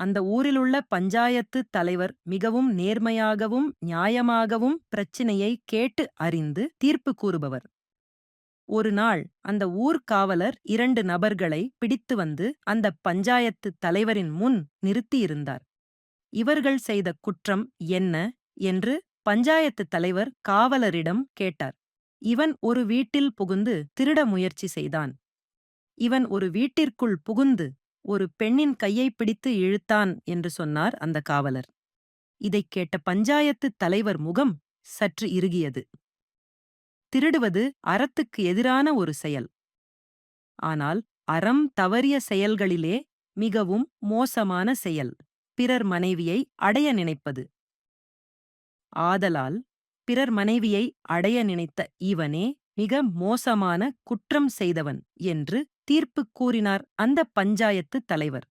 அந்த ஊரிலுள்ள பஞ்சாயத்து தலைவர் மிகவும் நேர்மையாகவும் நியாயமாகவும் பிரச்சினையை கேட்டு அறிந்து தீர்ப்பு கூறுபவர். ஒரு நாள் அந்த ஊர்காவலர் இரண்டு நபர்களை பிடித்து வந்து அந்த பஞ்சாயத்து தலைவரின் முன் நிறுத்தியிருந்தார் இவர்கள் செய்த குற்றம் என்ன? என்று பஞ்சாயத்து தலைவர் காவலரிடம் கேட்டார். இவன் ஒரு வீட்டில் புகுந்து திருட முயற்சி செய்தான். இவன் ஒரு வீட்டிற்குள் புகுந்து ஒரு பெண்ணின் கையை பிடித்து இழுத்தான் என்று சொன்னார் அந்த காவலர். இதைக் கேட்ட பஞ்சாயத்து தலைவர் முகம் சற்று இறுகியது. திருடுவது அறத்துக்கு எதிரான ஒரு செயல். ஆனால் அறம் தவறிய செயல்களிலே மிகவும் மோசமான செயல். பிறர் மனைவியை அடைய நினைப்பது. ஆதலால் பிறர் மனைவியை அடைய நினைத்த இவனே மிக மோசமான குற்றம் செய்தவன் என்று தீர்ப்பு கூறினார் அந்த பஞ்சாயத்து தலைவர்.